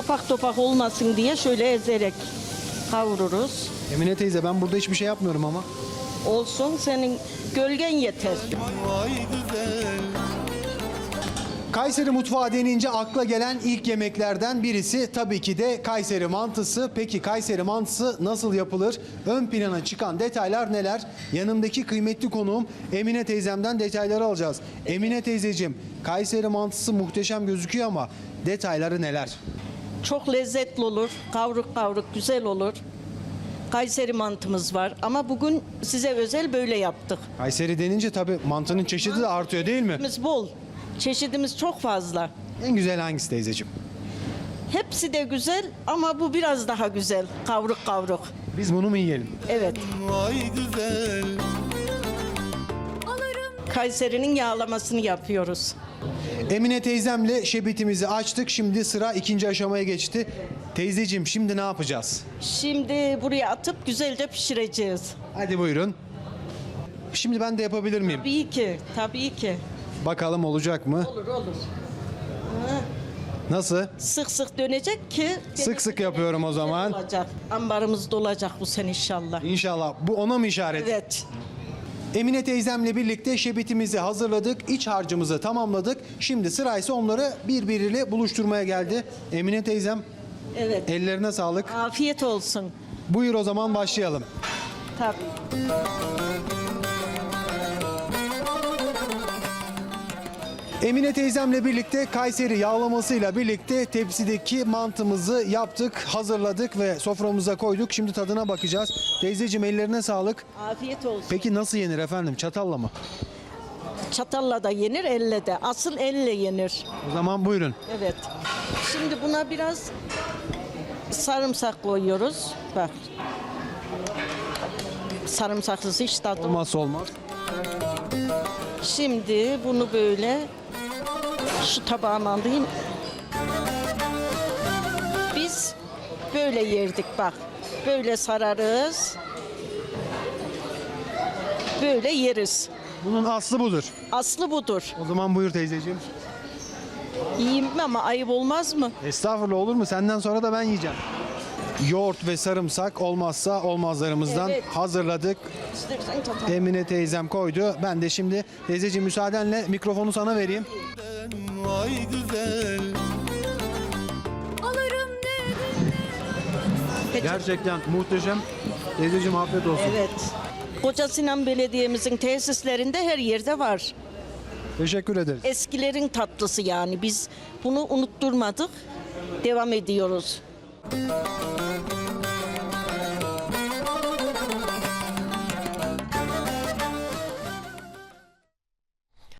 topak topak olmasın diye şöyle ezerek kavururuz. Emine teyze ben burada hiçbir şey yapmıyorum ama. Olsun senin gölgen yeter. Kayseri mutfağı denince akla gelen ilk yemeklerden birisi tabii ki de Kayseri mantısı. Peki Kayseri mantısı nasıl yapılır? Ön plana çıkan detaylar neler? Yanımdaki kıymetli konuğum Emine teyzemden detayları alacağız. Emine teyzeciğim, Kayseri mantısı muhteşem gözüküyor ama detayları neler? Çok lezzetli olur. Kavruk kavruk güzel olur. Kayseri mantımız var ama bugün size özel böyle yaptık. Kayseri denince tabii mantının çeşidi de artıyor değil mi? Çeşidimiz bol. Çeşidimiz çok fazla. En güzel hangisi teyzeciğim? Hepsi de güzel ama bu biraz daha güzel. Kavruk kavruk. Biz bunu mu yiyelim? Evet. Kayseri'nin yağlamasını yapıyoruz. Emine teyzemle şebitimizi açtık. Şimdi sıra ikinci aşamaya geçti. Teyzeciğim şimdi ne yapacağız? Şimdi buraya atıp güzelce pişireceğiz. Hadi buyurun. Şimdi ben de yapabilir miyim? Tabii ki, tabii ki. Bakalım olacak mı? Olur olur. Nasıl? Sık sık dönecek ki Sık sık yapıyorum o zaman. olacak. Ambarımız dolacak bu sene inşallah. İnşallah. Bu ona mı işaret? Evet. Emine teyzemle birlikte şebitimizi hazırladık. iç harcımızı tamamladık. Şimdi sıraysa onları birbiriyle buluşturmaya geldi. Emine teyzem Evet. ellerine sağlık. Afiyet olsun. Buyur o zaman başlayalım. Tabii. Emine teyzemle birlikte Kayseri yağlamasıyla birlikte tepsideki mantımızı yaptık, hazırladık ve soframıza koyduk. Şimdi tadına bakacağız. Teyzeciğim ellerine sağlık. Afiyet olsun. Peki nasıl yenir efendim? Çatalla mı? Çatalla da yenir, elle de. Asıl elle yenir. O zaman buyurun. Evet. Şimdi buna biraz sarımsak koyuyoruz. Bak. Sarımsaksız hiç tadı olmaz. Olmazsa olmaz. Şimdi bunu böyle şu tabağıma alayım. Biz böyle yerdik bak. Böyle sararız. Böyle yeriz. Bunun aslı budur. Aslı budur. O zaman buyur teyzeciğim. Yiyeyim ama ayıp olmaz mı? Estağfurullah olur mu? Senden sonra da ben yiyeceğim. Yoğurt ve sarımsak olmazsa olmazlarımızdan Evet. hazırladık. Emine teyzem koydu. Ben de şimdi teyzeciğim müsaadenle mikrofonu sana vereyim. Vay güzel Alırım dedim Gerçekten muhteşem. Teyzeciğim afiyet olsun. Evet. Koca Sinan Belediye'mizin tesislerinde her yerde var. Teşekkür ederiz. Eskilerin tatlısı yani. Biz bunu unutturmadık. Devam ediyoruz. Música